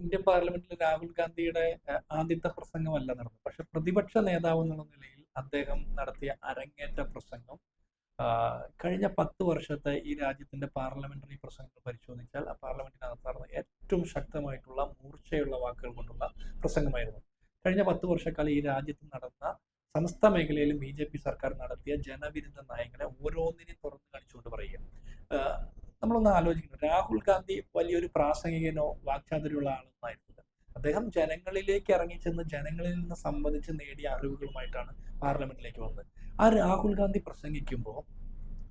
Indian പാർലമെന്റിൽ രാഹുൽ ഗാന്ധിയുടെ ആദ്യത്തെ പ്രസംഗമല്ല നടന്നത്. പക്ഷെ പ്രതിപക്ഷ നേതാവ് എന്നുള്ള നിലയിൽ അദ്ദേഹം നടത്തിയ അരങ്ങേറ്റ പ്രസംഗം കഴിഞ്ഞ പത്ത് വർഷത്തെ ഈ രാജ്യത്തിന്റെ പാർലമെന്ററി പ്രസംഗങ്ങൾ പരിശോധിച്ചാൽ ആ പാർലമെന്റിനകത്ത് നടന്ന ഏറ്റവും ശക്തമായിട്ടുള്ള മൂർച്ചയുള്ള വാക്കുകൾ കൊണ്ടുള്ള പ്രസംഗമായിരുന്നു. കഴിഞ്ഞ പത്ത് വർഷക്കാലം ഈ രാജ്യത്ത് നടന്ന സമസ്ത മേഖലയിലും ബി ജെ പി സർക്കാർ നടത്തിയ ജനവിരുദ്ധ നയങ്ങളെ ഓരോന്നിനെയും തുറന്നു കാണിച്ചുകൊണ്ട് പറയുക നമ്മളൊന്ന് ആലോചിക്കണം. രാഹുൽ ഗാന്ധി വലിയൊരു പ്രാസംഗികനോ വാക്ചാതുരിയുള്ള ആളൊന്നായിരുന്നില്ല അദ്ദേഹം ജനങ്ങളിലേക്ക് ഇറങ്ങിച്ചെന്ന് ജനങ്ങളിൽ നിന്ന് സംബന്ധിച്ച് നേടിയ അറിവുകളുമായിട്ടാണ് പാർലമെന്റിലേക്ക് വന്നത്. ആ രാഹുൽ ഗാന്ധി പ്രസംഗിക്കുമ്പോൾ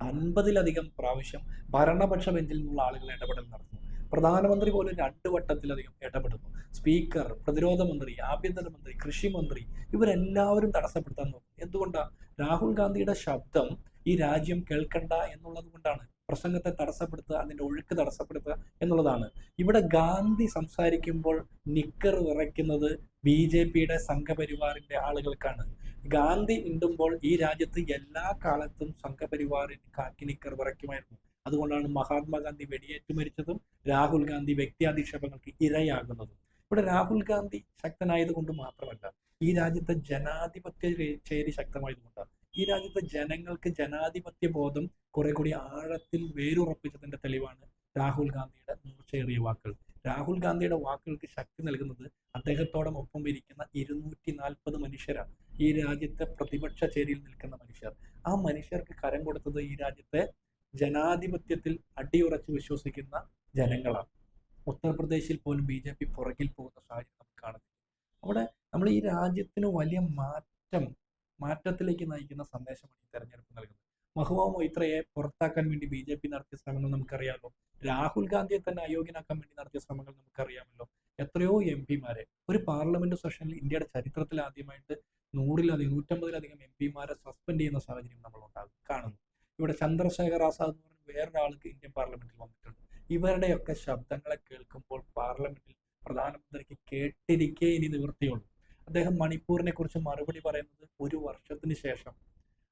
അൻപതിലധികം പ്രാവശ്യം ഭരണപക്ഷ ബെഞ്ചിൽ നിന്നുള്ള ആളുകൾ ഇടപെടൽ നടത്തുന്നു. പ്രധാനമന്ത്രി പോലും രണ്ട് വട്ടത്തിലധികം ഇടപെടുന്നു. സ്പീക്കർ പ്രതിരോധ മന്ത്രി ആഭ്യന്തര മന്ത്രി കൃഷി മന്ത്രി ഇവരെല്ലാവരും തടസ്സപ്പെടുത്താൻ നോക്കും എന്തുകൊണ്ടാണ് രാഹുൽ ഗാന്ധിയുടെ ശബ്ദം ഈ രാജ്യം കേൾക്കണ്ട എന്നുള്ളത് കൊണ്ടാണ്. പ്രസംഗത്തെ തടസ്സപ്പെടുത്തുക അതിന്റെ ഒഴുക്ക് തടസ്സപ്പെടുത്തുക എന്നുള്ളതാണ്. ഇവിടെ ഗാന്ധി സംസാരിക്കുമ്പോൾ നിക്കർ വിറയ്ക്കുന്നത് ബി ജെ പിയുടെ സംഘപരിവാറിന്റെ ആളുകൾക്കാണ്. ഗാന്ധി ഉണ്ടുമ്പോൾ ഈ രാജ്യത്ത് എല്ലാ കാലത്തും സംഘപരിവാറിന് കാക്കി നിക്കർ വിറയ്ക്കുമായിരുന്നു. അതുകൊണ്ടാണ് മഹാത്മാഗാന്ധി വെടിയേറ്റ് മരിച്ചതും രാഹുൽ ഗാന്ധി വ്യക്തിയാധിക്ഷേപങ്ങൾക്ക് ഇരയാകുന്നതും. ഇവിടെ രാഹുൽ ഗാന്ധി ശക്തനായത് കൊണ്ട് മാത്രമല്ല ഈ രാജ്യത്തെ ജനാധിപത്യ ചേരി ശക്തമായതുകൊണ്ടാണ്. ഈ രാജ്യത്തെ ജനങ്ങൾക്ക് ജനാധിപത്യ ബോധം കുറെ കൂടി ആഴത്തിൽ വേരുറപ്പിച്ചതിന്റെ തെളിവാണ് രാഹുൽ ഗാന്ധിയുടെ മൂർച്ചയേറിയ വാക്കുകൾ. രാഹുൽ ഗാന്ധിയുടെ വാക്കുകൾക്ക് ശക്തി നൽകുന്നത് അദ്ദേഹത്തോടൊപ്പം ഇരിക്കുന്ന ഇരുന്നൂറ്റി നാൽപ്പത് മനുഷ്യരാണ്. ഈ രാജ്യത്തെ പ്രതിപക്ഷ ചേരിയിൽ നിൽക്കുന്ന മനുഷ്യർ. ആ മനുഷ്യർക്ക് കരം കൊടുത്തത് ഈ രാജ്യത്തെ ജനാധിപത്യത്തിൽ അടിയുറച്ച് വിശ്വസിക്കുന്ന ജനങ്ങളാണ്. ഉത്തർപ്രദേശിൽ പോലും ബി ജെ പി പുറകിൽ പോകുന്ന സാഹചര്യം നമുക്ക് കാണുന്നു അവിടെ നമ്മൾ ഈ രാജ്യത്തിന് വലിയ മാറ്റം മാറ്റത്തിലേക്ക് നയിക്കുന്ന സന്ദേശമാണ് ഈ തെരഞ്ഞെടുപ്പ് നൽകുന്നത്. മഹുവ മൊയ്ത്രയെ പുറത്താക്കാൻ വേണ്ടി ബി ജെ പി നടത്തിയ ശ്രമങ്ങൾ നമുക്കറിയാമല്ലോ. രാഹുൽ ഗാന്ധിയെ തന്നെ അയോഗ്യനാക്കാൻ വേണ്ടി നടത്തിയ ശ്രമങ്ങൾ നമുക്കറിയാമല്ലോ. എത്രയോ എം പിമാരെ ഒരു പാർലമെന്റ് സെഷനിൽ ഇന്ത്യയുടെ ചരിത്രത്തിൽ ആദ്യമായിട്ട് നൂറിലധികം നൂറ്റമ്പതിലധികം എം പിമാരെ സസ്പെൻഡ് ചെയ്യുന്ന സാഹചര്യം നമ്മൾ ഉണ്ടാകും കാണുന്നു. ഇവിടെ ചന്ദ്രശേഖർ ആസാദ് എന്ന് പറഞ്ഞ വേറൊരാൾക്ക് ഇന്ത്യൻ പാർലമെന്റിൽ വന്നിട്ടുണ്ട്. ഇവരുടെയൊക്കെ ശബ്ദങ്ങളെ കേൾക്കുമ്പോൾ പാർലമെന്റിൽ പ്രധാനമന്ത്രിക്ക് കേട്ടിരിക്കേ ഇനി നിവൃത്തിയുള്ളൂ. അദ്ദേഹം മണിപ്പൂരിനെ കുറിച്ച് മറുപടി പറയുന്നത് ഒരു വർഷത്തിന് ശേഷം.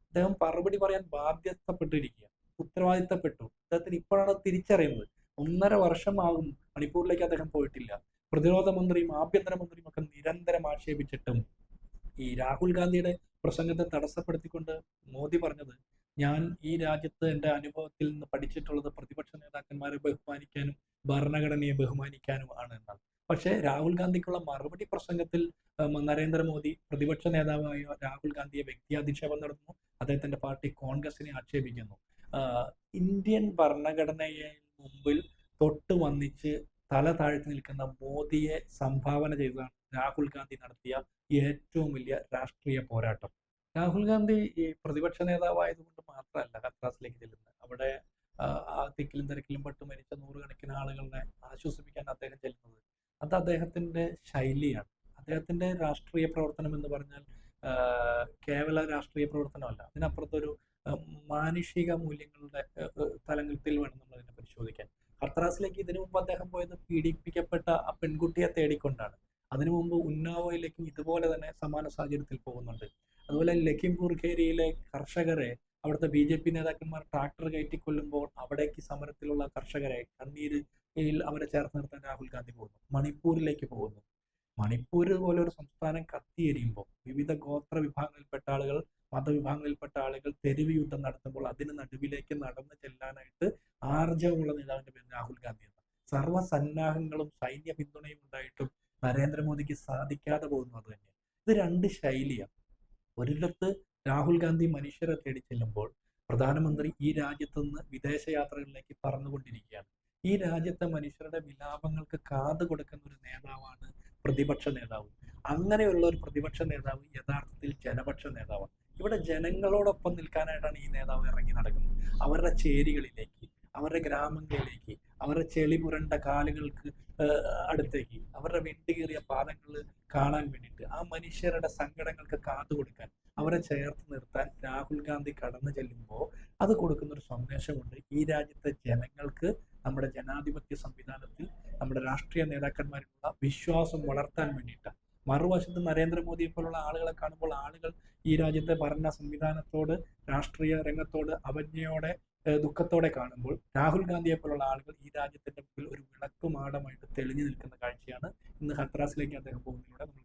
അദ്ദേഹം മറുപടി പറയാൻ ബാധ്യതപ്പെട്ടിരിക്കുക ഉത്തരവാദിത്തപ്പെട്ടു. അദ്ദേഹത്തിന് ഇപ്പോഴാണ് തിരിച്ചറിയുന്നത്. ഒന്നര വർഷമാകും മണിപ്പൂരിലേക്ക് അദ്ദേഹം പോയിട്ടില്ല. പ്രതിരോധ മന്ത്രിയും ആഭ്യന്തര മന്ത്രിയും ഒക്കെ നിരന്തരം ആക്ഷേപിച്ചിട്ടും ഈ രാഹുൽ ഗാന്ധിയുടെ പ്രസംഗത്തെ തടസ്സപ്പെടുത്തിക്കൊണ്ട് മോദി പറഞ്ഞത് ഞാൻ ഈ രാജ്യത്ത് എന്റെ അനുഭവത്തിൽ നിന്ന് പഠിച്ചിട്ടുള്ളത് പ്രതിപക്ഷ നേതാക്കന്മാരെ ബഹുമാനിക്കാനും ഭരണഘടനയെ ബഹുമാനിക്കാനും ആണ് എന്നാണ്. പക്ഷേ രാഹുൽ ഗാന്ധിക്കുള്ള മറുപടി പ്രസംഗത്തിൽ നരേന്ദ്രമോദി പ്രതിപക്ഷ നേതാവായ രാഹുൽ ഗാന്ധിയെ വ്യക്തിയാധിക്ഷേപം നടത്തുന്നു. അദ്ദേഹത്തിന്റെ പാർട്ടി കോൺഗ്രസിനെ ആക്ഷേപിക്കുന്നു. ഇന്ത്യൻ ഭരണഘടനയെ മുമ്പിൽ തൊട്ട് വന്നിച്ച് തല താഴ്ത്തി നിൽക്കുന്ന മോദിയെ സംഭാവന ചെയ്തതാണ് രാഹുൽ ഗാന്ധി നടത്തിയ ഏറ്റവും വലിയ രാഷ്ട്രീയ പോരാട്ടം. രാഹുൽ ഗാന്ധി ഈ പ്രതിപക്ഷ നേതാവായതുകൊണ്ട് മാത്രമല്ല കത്രാസിലേക്ക് ചെല്ലുന്നത്. അവിടെ ആ തിക്കിലും തിരക്കിലും പെട്ട് മരിച്ച നൂറുകണക്കിന് ആളുകളെ ആശ്വസിപ്പിക്കാൻ അദ്ദേഹം ചെല്ലുന്നത്. അത് അദ്ദേഹത്തിന്റെ ശൈലിയാണ്. അദ്ദേഹത്തിന്റെ രാഷ്ട്രീയ പ്രവർത്തനം എന്ന് പറഞ്ഞാൽ കേവല രാഷ്ട്രീയ പ്രവർത്തനമല്ല. അതിനപ്പുറത്തൊരു മാനുഷിക മൂല്യങ്ങളുടെ തലങ്ങളിൽ വേണം നമ്മൾ അതിനെ പരിശോധിക്കാൻ. ഹർത്രാസിലേക്ക് ഇതിനു മുമ്പ് അദ്ദേഹം പോയത് പീഡിപ്പിക്കപ്പെട്ട ആ പെൺകുട്ടിയെ തേടിക്കൊണ്ടാണ്. അതിനു മുമ്പ് ഉന്നാവോയിലേക്കും ഇതുപോലെ തന്നെ സമാന സാഹചര്യത്തിൽ പോകുന്നുണ്ട്. അതുപോലെ ലഖിംപൂർ ഖേരിയിലെ കർഷകരെ അവിടുത്തെ ബി ജെ പി നേതാക്കന്മാർ ട്രാക്ടർ കയറ്റിക്കൊല്ലുമ്പോൾ അവിടേക്ക് സമരത്തിലുള്ള കർഷകരെ കണ്ണീരിൽ അവരെ ചേർത്ത് നിർത്താൻ രാഹുൽ ഗാന്ധി പോകുന്നു. മണിപ്പൂരിലേക്ക് പോകുന്നു. മണിപ്പൂർ പോലെ ഒരു സംസ്ഥാനം കത്തിയെരിയുമ്പോൾ വിവിധ ഗോത്ര വിഭാഗങ്ങളിൽപ്പെട്ട ആളുകൾ മതവിഭാഗങ്ങളിൽപ്പെട്ട ആളുകൾ തെരുവ് യുദ്ധം നടത്തുമ്പോൾ അതിന് നടുവിലേക്ക് നടന്നു ചെല്ലാനായിട്ട് ആർജവമുള്ള നേതാവിന്റെ പേര് രാഹുൽ ഗാന്ധി സർവ സന്നാഹങ്ങളും സൈന്യ പിന്തുണയും ഉണ്ടായിട്ടും നരേന്ദ്രമോദിക്ക് സാധിക്കാതെ പോകുന്നു അത് ഇത് രണ്ട് ശൈലിയാണ്. ഒരിടത്ത് രാഹുൽ ഗാന്ധി മനുഷ്യരെ തേടി ചെല്ലുമ്പോൾ പ്രധാനമന്ത്രി ഈ രാജ്യത്ത് നിന്ന് വിദേശയാത്രകളിലേക്ക് പറന്നുകൊണ്ടിരിക്കുകയാണ്. ഈ രാജ്യത്തെ മനുഷ്യരുടെ വിലാപങ്ങൾക്ക് കാത് കൊടുക്കുന്ന ഒരു നേതാവാണ് പ്രതിപക്ഷ നേതാവ്. അങ്ങനെയുള്ള ഒരു പ്രതിപക്ഷ നേതാവ് യഥാർത്ഥത്തിൽ ജനപക്ഷ നേതാവാണ്. ഇവിടെ ജനങ്ങളോടൊപ്പം നിൽക്കാനായിട്ടാണ് ഈ നേതാവ് ഇറങ്ങി നടക്കുന്നത്. അവരുടെ ചേരികളിലേക്ക് അവരുടെ ഗ്രാമങ്ങളിലേക്ക് അവരുടെ ചെളി പുരണ്ട കാലുകൾക്ക് അടുത്തേക്ക് അവരുടെ വെണ്ടുകീറിയ പാദങ്ങൾ കാണാൻ വേണ്ടിയിട്ട് ആ മനുഷ്യരുടെ സങ്കടങ്ങൾക്ക് കാതു കൊടുക്കാൻ അവരെ ചേർത്ത് നിർത്താൻ രാഹുൽ ഗാന്ധി കടന്നു ചെല്ലുമ്പോൾ അത് കൊടുക്കുന്ന ഒരു സന്ദേശമുണ്ട്. ഈ രാജ്യത്തെ ജനങ്ങൾക്ക് നമ്മുടെ ജനാധിപത്യ സംവിധാനത്തിൽ നമ്മുടെ രാഷ്ട്രീയ നേതാക്കന്മാരിലുള്ള വിശ്വാസം വളർത്താൻ വേണ്ടിയിട്ട്. മറുവശത്ത് നരേന്ദ്രമോദിയെ പോലുള്ള ആളുകളെ കാണുമ്പോൾ ആളുകൾ ഈ രാജ്യത്തെ ഭരണ സംവിധാനത്തോട് രാഷ്ട്രീയ രംഗത്തോട് അവജ്ഞയോടെ ദുഃഖത്തോടെ കാണുമ്പോൾ രാഹുൽ ഗാന്ധിയെ പോലുള്ള ആളുകൾ ഈ രാജ്യത്തിന്റെ മുമ്പിൽ ഒരു വിളക്കുമാടമായിട്ട് തെളിഞ്ഞു നിൽക്കുന്ന കാഴ്ചയാണ് ഇന്ന് ഹത്രാസിലേക്ക് അദ്ദേഹം പോകുന്നതിലൂടെ നമ്മൾ